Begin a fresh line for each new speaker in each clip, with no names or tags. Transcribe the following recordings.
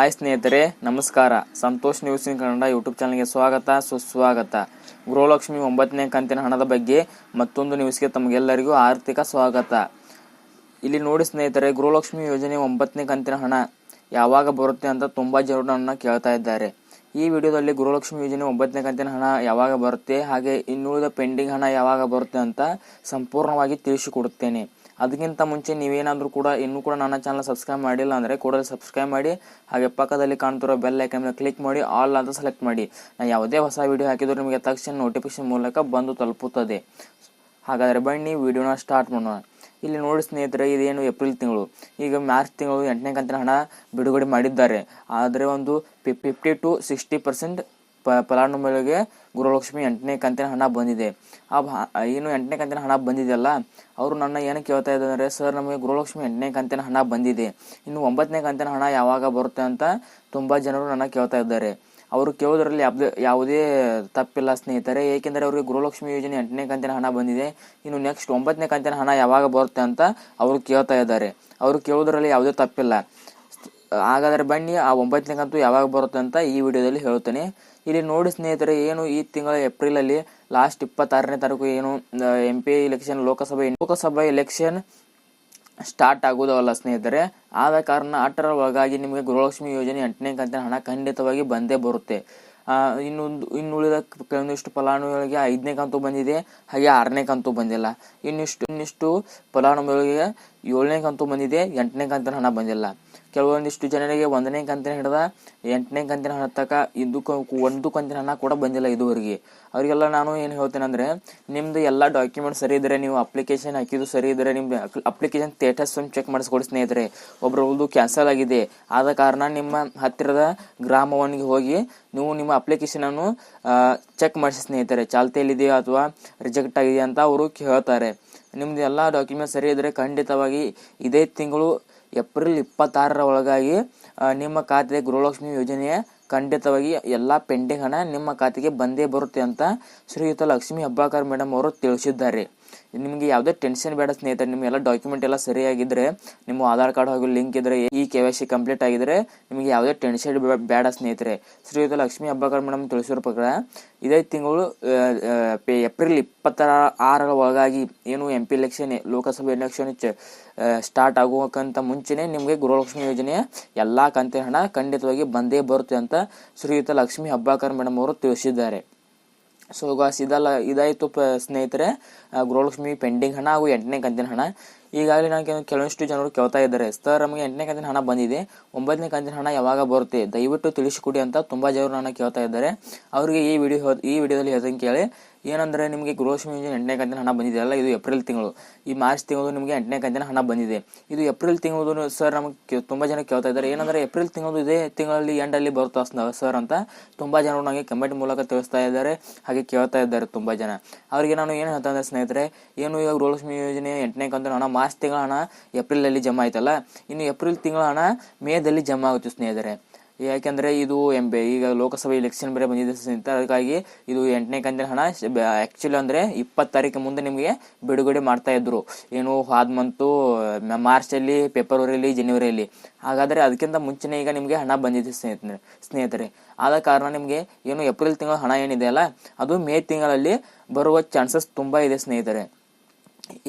Hi ಸ್ನೇಹಿತರೆ, ನಮಸ್ಕಾರ. Santhosh news in Kannada YouTube ಚಾನಲ್ಗೆ ಸ್ವಾಗತ, ಸುಸ್ವಾಗತ. ಗೃಹಲಕ್ಷ್ಮಿ ಒಂಬತ್ತನೇ ಕಂತಿನ ಹಣದ ಬಗ್ಗೆ ಮತ್ತೊಂದು ನ್ಯೂಸ್ಗೆ ತಮಗೆಲ್ಲರಿಗೂ ಆರ್ಥಿಕ ಸ್ವಾಗತ. ಇಲ್ಲಿ ನೋಡಿ ಸ್ನೇಹಿತರೆ, ಗೃಹಲಕ್ಷ್ಮಿ ಯೋಜನೆ ಒಂಬತ್ತನೇ ಕಂತಿನ ಹಣ ಯಾವಾಗ ಬರುತ್ತೆ ಅಂತ ತುಂಬ ಜನರು ನನ್ನ ಕೇಳ್ತಾ ಇದ್ದಾರೆ. ಈ ವಿಡಿಯೋದಲ್ಲಿ ಗೃಹಲಕ್ಷ್ಮಿ ಯೋಜನೆ ಒಂಬತ್ತನೇ ಕಂತಿನ ಹಣ ಯಾವಾಗ ಬರುತ್ತೆ, ಹಾಗೆ ಇನ್ನುಳಿದ ಪೆಂಡಿಂಗ್ ಹಣ ಯಾವಾಗ ಬರುತ್ತೆ ಅಂತ ಸಂಪೂರ್ಣವಾಗಿ ತಿಳಿಸಿಕೊಡುತ್ತೇನೆ. ಅದಕ್ಕಿಂತ ಮುಂಚೆ ನೀವೇನಾದರೂ ಕೂಡ ಇನ್ನೂ ಕೂಡ ನನ್ನ ಚಾನಲ್ ಸಬ್ಸ್ಕ್ರೈಬ್ ಮಾಡಿಲ್ಲ ಅಂದರೆ ಕೂಡಲೇ ಸಬ್ಸ್ಕ್ರೈಬ್ ಮಾಡಿ, ಹಾಗೆ ಪಕ್ಕದಲ್ಲಿ ಕಾಣ್ತಿರೋ ಬೆಲ್ ಐಕನ್ ಮೇಲೆ ಕ್ಲಿಕ್ ಮಾಡಿ ಆಲ್ ಅಂತ ಸೆಲೆಕ್ಟ್ ಮಾಡಿ. ನಾನು ಯಾವುದೇ ಹೊಸ ವಿಡಿಯೋ ಹಾಕಿದರೂ ನಿಮಗೆ ತಕ್ಷಣ ನೋಟಿಫಿಕೇಶನ್ ಮೂಲಕ ಬಂದು ತಲುಪುತ್ತದೆ. ಹಾಗಾದರೆ ಬನ್ನಿ ವಿಡಿಯೋನ ಸ್ಟಾರ್ಟ್ ಮಾಡೋಣ. ಇಲ್ಲಿ ನೋಡಿ ಸ್ನೇಹಿತರೆ, ಇದೇನು ಏಪ್ರಿಲ್ ತಿಂಗಳು. ಈಗ ಮಾರ್ಚ್ ತಿಂಗಳು ಎಂಟನೇ ಕಂತಿನ ಹಣ ಬಿಡುಗಡೆ ಮಾಡಿದ್ದಾರೆ. ಆದರೆ ಒಂದು ಫಿಫ್ಟಿ ಟು ಸಿಕ್ಸ್ಟಿ ಪರ್ಸೆಂಟ್ ಪ, ಫಲಾನುಭವಿಗಳಿಗೆ ಗೃಹಲಕ್ಷ್ಮಿ ಎಂಟನೇ ಕಂತಿನ ಹಣ ಬಂದಿದೆ. ಆ ಏನು ಎಂಟನೇ ಕಂತಿನ ಹಣ ಬಂದಿದೆಯಲ್ಲ, ಅವರು ನನ್ನ ಏನು ಕೇಳ್ತಾ ಇದ್ದಾರೆ ಸರ್, ನಮಗೆ ಗೃಹಲಕ್ಷ್ಮಿ ಎಂಟನೇ ಕಂತಿನ ಹಣ ಬಂದಿದೆ. ಇನ್ನು ಒಂಬತ್ತನೇ ಕಂತಿನ ಹಣ ಯಾವಾಗ ಬರುತ್ತೆ ಅಂತ ತುಂಬ ಜನರು ನನ್ನ ಕೇಳ್ತಾ ಇದ್ದಾರೆ. ಅವರು ಕೇಳೋದ್ರಲ್ಲಿ ಯಾವುದೇ ಯಾವುದೇ ತಪ್ಪಿಲ್ಲ ಸ್ನೇಹಿತರೆ. ಏಕೆಂದರೆ ಅವರಿಗೆ ಗೃಹಲಕ್ಷ್ಮಿ ಯೋಜನೆ ಎಂಟನೇ ಕಂತಿನ ಹಣ ಬಂದಿದೆ. ಇನ್ನು ನೆಕ್ಸ್ಟ್ ಒಂಬತ್ತನೇ ಕಂತಿನ ಹಣ ಯಾವಾಗ ಬರುತ್ತೆ ಅಂತ ಅವರು ಕೇಳ್ತಾ ಇದ್ದಾರೆ. ಅವರು ಕೇಳೋದ್ರಲ್ಲಿ ಯಾವುದೇ ತಪ್ಪಿಲ್ಲ. ಹಾಗಾದರೆ ಬನ್ನಿ, ಆ ಒಂಬತ್ತನೇ ಕಂತು ಯಾವಾಗ ಬರುತ್ತೆ ಅಂತ ಈ ವಿಡಿಯೋದಲ್ಲಿ ಹೇಳ್ತೇನೆ ಇಲ್ಲಿ ನೋಡಿ ಸ್ನೇಹಿತರೆ, ಏನು ಈ ತಿಂಗಳ ಏಪ್ರಿಲ್ ಅಲ್ಲಿ ಲಾಸ್ಟ್ ಇಪ್ಪತ್ತಾರನೇ ತಾರೀಕು ಏನು M P election Lok Sabha, Lok Sabha election start ಆಗುವುದಲ್ಲ ಸ್ನೇಹಿತರೆ. ಆದ ಕಾರಣ ಅಟ್ಟರ ಒಳಗಾಗಿ ನಿಮಗೆ ಗೃಹಲಕ್ಷ್ಮಿ ಯೋಜನೆ ಎಂಟನೇ ಕಂತಿನ ಹಣ ಖಂಡಿತವಾಗಿ ಬಂದೇ ಬರುತ್ತೆ. ಇನ್ನೊಂದು, ಇನ್ನುಳಿದ ಕೆಲವೊಂದಿಷ್ಟು ಫಲಾನುಭವಿಗಳಿಗೆ ಐದನೇ ಕಂತು ಬಂದಿದೆ, ಹಾಗೆ ಆರನೇ ಕಂತು ಬಂದಿಲ್ಲ. ಇನ್ನಿಷ್ಟು ಇನ್ನಿಷ್ಟು ಫಲಾನುಭವಿಗಳಿಗೆ ಏಳನೇ ಕಂತು ಬಂದಿದೆ, ಎಂಟನೇ ಕಂತಿನ ಹಣ ಬಂದಿಲ್ಲ. ಕೆಲವೊಂದಿಷ್ಟು ಜನರಿಗೆ ಒಂದನೇ ಕಂತಿನ ಹಿಡಿದ, ಎಂಟನೇ ಕಂತಿನ ಹಣ ತಕ ಇದು ಒಂದು ಕಂತಿನ ಹಣ ಕೂಡ ಬಂದಿಲ್ಲ ಇದುವರೆಗೆ. ಅವರಿಗೆಲ್ಲ ನಾನು ಏನು ಹೇಳ್ತೇನೆ ಅಂದ್ರೆ, ನಿಮ್ದು ಎಲ್ಲ ಡಾಕ್ಯುಮೆಂಟ್ ಸರಿ ಇದ್ರೆ, ನೀವು ಅಪ್ಲಿಕೇಶನ್ ಹಾಕಿದ್ದು ಸರಿ ಇದ್ರೆ ನಿಮ್ಮ ಅಪ್ಲಿಕೇಶನ್ ಸ್ಟೇಟಸ್ ಒಂದು ಚೆಕ್ ಮಾಡಿಸ್ಕೊಡಿ ಸ್ನೇಹಿತರೆ. ಒಬ್ಬರದ್ದು ಕ್ಯಾನ್ಸಲ್ ಆಗಿದೆ. ಆದ ಕಾರಣ ನಿಮ್ಮ ಹತ್ತಿರದ ಗ್ರಾಮವನಿಗೆ ಹೋಗಿ ನೀವು ನಿಮ್ಮ ಅಪ್ಲಿಕೇಶನನ್ನು ಚೆಕ್ ಮಾಡಿಸಿ ಸ್ನೇಹಿತರೆ. ಚಾಲ್ತಿಯಲ್ಲಿದೆಯಾ ಅಥವಾ ರಿಜೆಕ್ಟ್ ಆಗಿದೆಯಾ ಅಂತ ಅವರು ಹೇಳ್ತಾರೆ ನಿಮ್ದು ಎಲ್ಲ ಡಾಕ್ಯುಮೆಂಟ್ ಸರಿ ಇದ್ರೆ ಖಂಡಿತವಾಗಿ ಇದೇ ತಿಂಗಳು ಏಪ್ರಿಲ್ ಇಪ್ಪತ್ತಾರರ ಒಳಗಾಗಿ ನಿಮ್ಮ ಖಾತೆಗೆ ಗೃಹಲಕ್ಷ್ಮಿ ಯೋಜನೆಯ ಖಂಡಿತವಾಗಿ ಎಲ್ಲ ಪೆಂಡಿಂಗ್ ಹಣ ನಿಮ್ಮ ಖಾತೆಗೆ ಬಂದೇ ಬರುತ್ತೆ ಅಂತ ಶ್ರೀಯುತ ಲಕ್ಷ್ಮೀ ಹಬ್ಬಾಕರ್ ಮೇಡಮ್ ಅವರು ತಿಳಿಸಿದ್ದಾರೆ. ನಿಮಗೆ ಯಾವುದೇ ಟೆನ್ಷನ್ ಬೇಡ ಸ್ನೇಹಿತರೆ, ನಿಮ್ಮ ಎಲ್ಲ ಡಾಕ್ಯುಮೆಂಟ್ ಎಲ್ಲ ಸರಿಯಾಗಿದ್ರೆ, ನಿಮ್ಮ ಆಧಾರ್ ಕಾರ್ಡ್ ಹಾಗೂ ಲಿಂಕ್ ಇದ್ರೆ, ಈ ಕೆ ವೈ ಸಿ ಕಂಪ್ಲೀಟ್ ಆಗಿದ್ರೆ ನಿಮಗೆ ಯಾವುದೇ ಟೆನ್ಷನ್ ಬೇಡ ಸ್ನೇಹಿತರೆ. ಶ್ರೀಯುತ ಲಕ್ಷ್ಮಿ ಹಬ್ಬಕರ್ ಮೇಡಮ್ ತಿಳಿಸಿರೋ ಪ್ರಕಾರ, ಇದೇ ತಿಂಗಳು ಏಪ್ರಿಲ್ ಇಪ್ಪತ್ತರ ಆರರ ಒಳಗಾಗಿ ಏನು M P election Lok Sabha election start ಆಗುವಕ್ಕಂತ ಮುಂಚೆನೇ ನಿಮಗೆ ಗೃಹಲಕ್ಷ್ಮಿ ಯೋಜನೆಯ ಎಲ್ಲ ಕಂತಿನ ಹಣ ಖಂಡಿತವಾಗಿ ಬಂದೇ ಬರುತ್ತೆ ಅಂತ ಶ್ರೀಯುತ ಲಕ್ಷ್ಮಿ ಹಬ್ಬಾಕರ್ ಮೇಡಮ್ ಅವರು ತಿಳಿಸಿದ್ದಾರೆ. ಸೊ ಗಾಸ್ ಇದಲ್ಲ ಇದಾಯಿತು ಸ್ನೇಹಿತರೆ. ಗೃಹಲಕ್ಷ್ಮಿ ಪೆಂಡಿಂಗ್ ಹಣ ಹಾಗೂ ಎಂಟನೇ ಕಂತಿನ ಹಣ. ಈಗಾಗಲೇ ನಾನು ಕೆಲವು ಕೆಲವೊಂದಿಷ್ಟು ಜನರು ಕೇಳ್ತಾ ಇದ್ದಾರೆ. ಸರ್, ನಮಗೆ ಎಂಟನೇ ಕಂತಿನ ಹಣ ಬಂದಿದೆ. ಒಂಬತ್ತನೇ ಕಂತಿನ ಹಣ ಯಾವಾಗ ಬರುತ್ತೆ? ದಯವಿಟ್ಟು ತಿಳಿಸಿಕೊಡಿ ಅಂತ ತುಂಬಾ ಜನರು ನನ್ನ ಕೇಳ್ತಾ ಇದ್ದಾರೆ. ಅವರಿಗೆ ಈ ವಿಡಿಯೋ ಈ ವಿಡಿಯೋದಲ್ಲಿ ಹೇಳ್ದಂಗೆ ಕೇಳಿ. ಏನಂದ್ರೆ ನಿಮಗೆ ಗೃಹ ಯೋಜನೆ ಎಂಟನೇ ಕಂತಿನ ಹಣ ಬಂದಿದೆ. ಅಲ್ಲ, ಇದು ಏಪ್ರಿಲ್ ತಿಂಗಳು. ಈ ಮಾರ್ಚ್ ತಿಂಗಳು ನಿಮಗೆ ಎಂಟನೇ ಕಂತಿನ ಹಣ ಬಂದಿದೆ. ಇದು ಏಪ್ರಿಲ್ ತಿಂಗಳು ಸರ್ ನಮಗೆ ತುಂಬಾ ಜನ ಕೇಳ್ತಾ ಇದ್ದಾರೆ. ಏನಂದ್ರೆ ಏಪ್ರಿಲ್ ತಿಂಗಳು ಇದೇ ತಿಂಗಳಲ್ಲಿ ಎಂಡಲ್ಲಿ ಬರುತ್ತಾ ಸರ್ ಅಂತ ತುಂಬಾ ಜನರು ನನಗೆ ಕಮೆಂಟ್ ಮೂಲಕ ತಿಳಿಸ್ತಾ ಇದ್ದಾರೆ. ಹಾಗೆ ಕೇಳ್ತಾ ಇದ್ದಾರೆ ತುಂಬಾ ಜನ. ಅವರಿಗೆ ನಾನು ಏನು ಹೇಳ್ತಾ ಇದ್ದೆ ಸ್ನೇಹಿತರೆ, ಏನು ಈಗ ಗೃಹಲಕ್ಷ್ಮಿ ಯೋಜನೆ ಎಂಟನೇ ಕಂತಿನ ಹಣ ಮಾರ್ಚ್ ತಿಂಗಳ ಹಣ ಏಪ್ರಿಲ್ ಅಲ್ಲಿ ಜಮಾ ಆಯ್ತಲ್ಲ? ಇನ್ನು ಏಪ್ರಿಲ್ ತಿಂಗಳ ಹಣ ಮೇದಲ್ಲಿ ಜಮಾ ಆಗುತ್ತೆ ಸ್ನೇಹಿತರೆ. ಯಾಕೆಂದ್ರೆ ಇದು ಎಂ ಬೆ ಈಗ ಲೋಕಸಭೆ ಎಲೆಕ್ಷನ್ ಬೇರೆ ಬಂದಿದೆ ಸ್ನೇಹಿತರೆ. ಅದಕ್ಕಾಗಿ ಇದು ಎಂಟನೇ ಕಂತಿನ ಹಣ ಆಕ್ಚುಲಿ ಅಂದ್ರೆ ಇಪ್ಪತ್ತು ತಾರೀಕು ಮುಂದೆ ನಿಮಗೆ ಬಿಡುಗಡೆ ಮಾಡ್ತಾ ಇದ್ರು. ಏನು ಹಾದ್ ಮಂತು ಮಾರ್ಚ್ ಅಲ್ಲಿ ಫೆಬ್ರವರಿಯಲ್ಲಿ ಜನವರಿಯಲ್ಲಿ ಹಾಗಾದ್ರೆ ಅದಕ್ಕಿಂತ ಮುಂಚೆನೆ ಈಗ ನಿಮಗೆ ಹಣ ಬಂದಿದೆ ಸ್ನೇಹಿತರೆ ಸ್ನೇಹಿತರೆ. ಆದ ಕಾರಣ ನಿಮಗೆ ಏನು ಏಪ್ರಿಲ್ ತಿಂಗಳ ಹಣ ಏನಿದೆ ಅಲ್ಲ, ಅದು ಮೇ ತಿಂಗಳಲ್ಲಿ ಬರುವ ಚಾನ್ಸಸ್ ತುಂಬಾ ಇದೆ ಸ್ನೇಹಿತರೆ.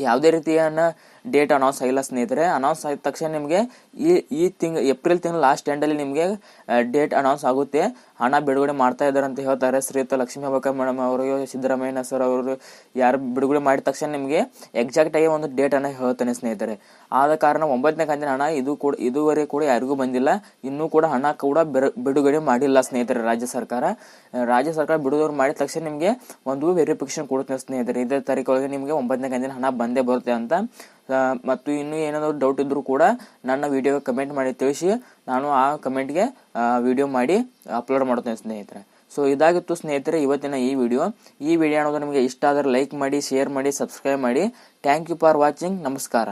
ಯಾವುದೇ ರೀತಿಯ ಡೇಟ್ ಅನೌನ್ಸ್ ಆಗಿಲ್ಲ ಸ್ನೇಹಿತರೆ. ಅನೌನ್ಸ್ ಆದ ತಕ್ಷಣ ನಿಮಗೆ ಈ ಈ ತಿಂಗ್, ಏಪ್ರಿಲ್ ತಿಂಗಳ ಲಾಸ್ಟ್ ಎಂಡಲ್ಲಿ ನಿಮಗೆ ಡೇಟ್ ಅನೌನ್ಸ್ ಆಗುತ್ತೆ. ಹಣ ಬಿಡುಗಡೆ ಮಾಡ್ತಾ ಇದ್ದಾರೆ ಅಂತ ಹೇಳ್ತಾರೆ. ಶ್ರೀಯುತ ಲಕ್ಷ್ಮೀ ಹಬ್ಬಕ್ಕ ಮೇಡಮ್ ಅವರು, ಸಿದ್ದರಾಮಯ್ಯ ಸರ್ ಅವರು, ಯಾರು ಬಿಡುಗಡೆ ಮಾಡಿದ ತಕ್ಷಣ ನಿಮಗೆ ಎಕ್ಸಾಕ್ಟ್ ಆಗಿ ಒಂದು ಡೇಟ್ ಅನ್ನ ಹೇಳ್ತಾನೆ ಸ್ನೇಹಿತರೆ. ಆದ ಕಾರಣ ಒಂಬತ್ತನೇ ಕಂತಿನ ಹಣ ಇದು ಕೂಡ ಇದುವರೆಗೆ ಕೂಡ ಯಾರಿಗೂ ಬಂದಿಲ್ಲ. ಇನ್ನೂ ಕೂಡ ಹಣ ಕೂಡ ಬಿಡುಗಡೆ ಮಾಡಿಲ್ಲ ಸ್ನೇಹಿತರೆ ರಾಜ್ಯ ಸರ್ಕಾರ. ರಾಜ್ಯ ಸರ್ಕಾರ ಬಿಡುಗಡೆ ಮಾಡಿದ ತಕ್ಷಣ ನಿಮಗೆ ಒಂದು ವೆರಿಫಿಕೇಶನ್ ಕೊಡುತ್ತೆ ಸ್ನೇಹಿತರೆ. ಇದೇ ತಾರೀಕೊಳಗೆ ನಿಮಗೆ ಒಂಬತ್ತನೇ ಕಂತಿನ ಹಣ ಬಂದೇ ಬರುತ್ತೆ ಅಂತ ಮತ್ತು ಇನ್ನೂ ಏನಾದರೂ ಡೌಟ್ ಇದ್ದರೂ ಕೂಡ ನನ್ನ ವಿಡಿಯೋಗೆ ಕಮೆಂಟ್ ಮಾಡಿ ತಿಳಿಸಿ, ನಾನು ಆ ಕಮೆಂಟ್ಗೆ ವಿಡಿಯೋ ಮಾಡಿ ಅಪ್ಲೋಡ್ ಮಾಡ್ತೇನೆ ಸ್ನೇಹಿತರೆ. ಸೊ ಇದಾಗಿತ್ತು ಸ್ನೇಹಿತರೆ ಇವತ್ತಿನ ಈ ವಿಡಿಯೋ ಈ ವಿಡಿಯೋ ಅನ್ನೋದು ನಿಮಗೆ ಇಷ್ಟ ಆದರೆ ಲೈಕ್ ಮಾಡಿ ಶೇರ್ ಮಾಡಿ ಸಬ್ಸ್ಕ್ರೈಬ್ ಮಾಡಿ. ಥ್ಯಾಂಕ್ ಯು ಫಾರ್ ವಾಚಿಂಗ್ ನಮಸ್ಕಾರ.